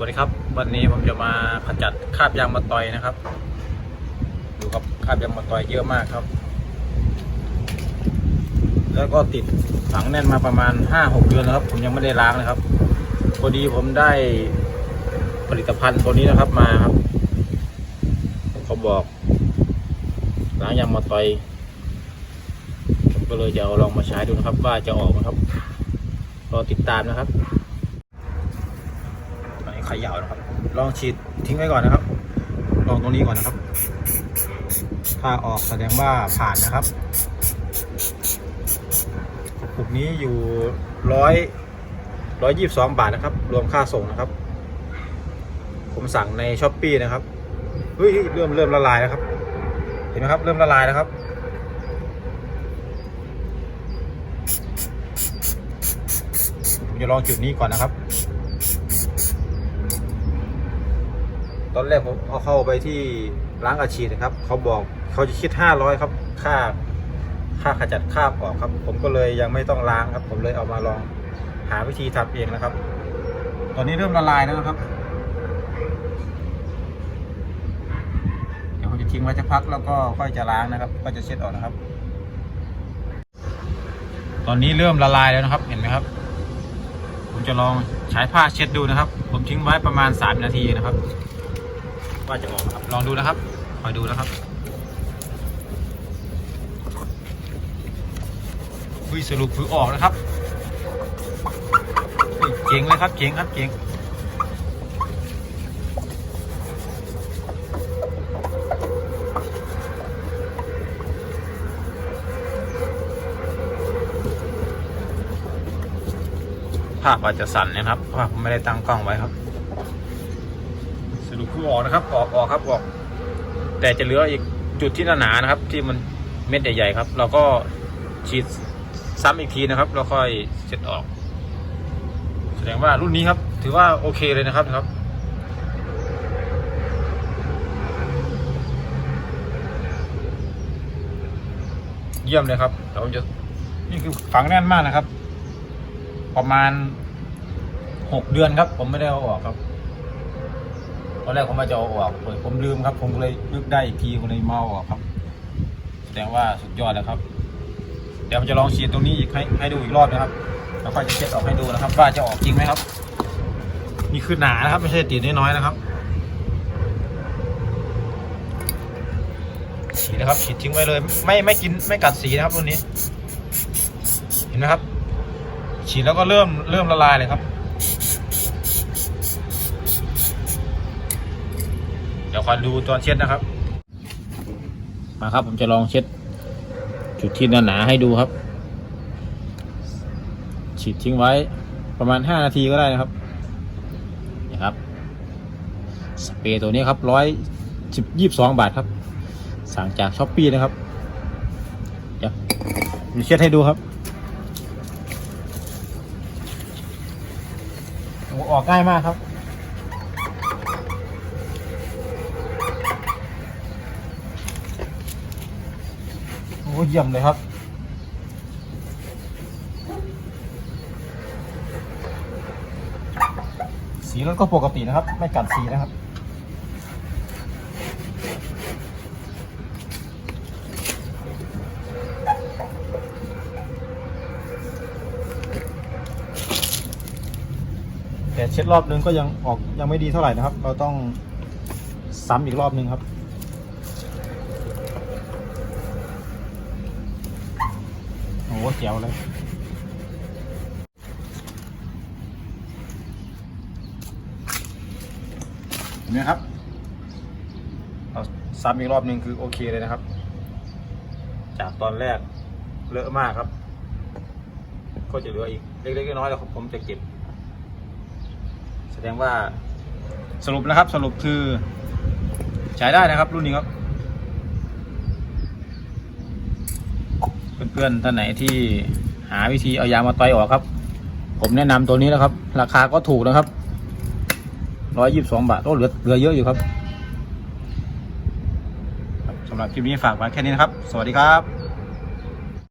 สวัสดีครับวันนี้ผมจะมาขจัดคราบยางมะตอยนะครับดูครับคราบยางมะตอยเยอะมากครับ แล้วก็ติดฝังแน่นมาประมาณห้าหกเดือนแล้วครับ ผมยังไม่ได้ล้างนะครับพอดีผมได้ผลิตภัณฑ์ตัวนี้นะครับมาครับเขาบอกล้างยางมะตอยผมก็เลยจะเอาลองมาใช้ดูนะครับ ว่าจะออกไหมครับรอติดตามนะครับ ขย่านะครับ ลองฉีดทิ้งไว้ก่อนนะครับ ลองตรงนี้ก่อนนะครับ ถ้าออกแสดงว่าผ่านนะครับกระปุกนี้อยู่ร้อยร้อยยี่สิบสองบาทนะครับ รวมค่าส่งนะครับ ผมสั่งในช้อปปีนะครับเฮ้ยเริ่มเริ่มละลายแล้วครับ เห็นไหมครับ เริ่มละลายแล้วครับผมจะลองจุดนี้ก่อนนะครับ อนแรกผมเอาเข้าไปที่ร้านอาชีพนะครับ เขาบอกเขาจะคิดห้าร้อยครับ ค่า ค่าขจัดคราบออกครับ ผมก็เลยยังไม่ต้องล้างครับ ผมเลยเอามาลองหาวิธีทำเองนะครับ ตอนนี้เริ่มละลายแล้วนะครับ เดี๋ยวผมจะทิ้งไว้สักพักแล้วก็ค่อยจะล้างนะครับ ก็จะเช็ดออกนะครับ ตอนนี้เริ่มละลายแล้วนะครับ เห็นไหมครับ ผมจะลองใช้ผ้าเช็ดดูนะครับ ผมทิ้งไว้ประมาณ 3 นาทีนะครับ ว่าจะออกครับลองดูนะครับคอยดูนะครับวิสรุปคือออกนะครับอุ๊ยเจ๋งเลยครับเจ๋งครับเจ๋งภาพอาจจะสั่นนะครับ เพราะผมไม่ได้ตั้งกล้องไว้ครับ รุปคือออกนะครับ ออกออกครับออก แต่จะเหลืออีกจุดที่หนาๆนะครับ ที่มันเม็ดใหญ่ๆครับ เราก็ฉีดซ้ำอีกทีนะครับ แล้วค่อยเช็ดออก แสดงว่ารุ่นนี้ครับ ถือว่าโอเคเลยนะครับครับเยี่ยมเลยครับ เราจะนี่คือฝังแน่นมากนะครับ ประมาณหกเดือนครับ ผมไม่ได้เอาออกครับ อนแรกผมมาจะเอาออกเลยผมลืมครับ ผมเลยนึกได้อีกทีผมเลยมาเอาออกครับ แสดงว่าสุดยอดแล้วครับ เดี๋ยวผมจะลองฉีดตรงนี้อีกให้ให้ดูอีกรอบนะครับ แล้วค่อยจะเช็ดออกให้ดูนะครับ ว่าจะออกจริงไหมครับนี่คือหนานะครับ ไม่ใช่ติดน้อยๆนะครับฉีดนะครับฉีดทิ้งไว้เลย ไม่ไม่กินไม่กัดสีนะครับรุ่นนี้ เห็นไหมครับ ฉีดแล้วก็เริ่มเริ่มละลายเลยครับ เดี๋ยวคอยดูตอนเช็ดนะครับ มาครับผมจะลองเช็ด จุดที่หนาๆให้ดูครับ ฉีดทิ้งไว้ประมาณ 5 นาทีก็ได้นะครับนี่ครับ สเปรย์ตัวนี้ครับร้อยสิบยี่สิบสองบาทครับ สั่งจากช้อปปี้นะครับ เดี๋ยวผมเช็ดให้ดูครับออกง่ายมากครับ เยี่ยมเลยครับ สีรถก็ปกตินะครับ ไม่กัดสีนะครับแต่เช็ดรอบนึงก็ยังออกยังไม่ดีเท่าไหร่นะครับ เราต้องซ้ำอีกรอบนึงครับ เจ๋วเลยเนไหมครับเราซ้ำอีกรอบหนึ่งคือโอเคเลยนะครับ จากตอนแรกเลอะมากครับ ก็จะเหลืออีกเล็กๆน้อยๆแล้วผมจะเก็บ แสดงว่าสรุปนะครับสรุปคือใช้ได้นะครับรุ่นนี้ครับ พื่อนท่านไหนที่หาวิธีเอายางมาต่อยออกครับ ผมแนะนำตัวนี้แล้วครับ ราคาก็ถูกนะครับร้อยยี่สิบสองบาทโอ้เหลือเหลือเยอะอยู่ครับครับสำหรับคลิปนี้ฝากไว้แค่นี้นะครับ สวัสดีครับ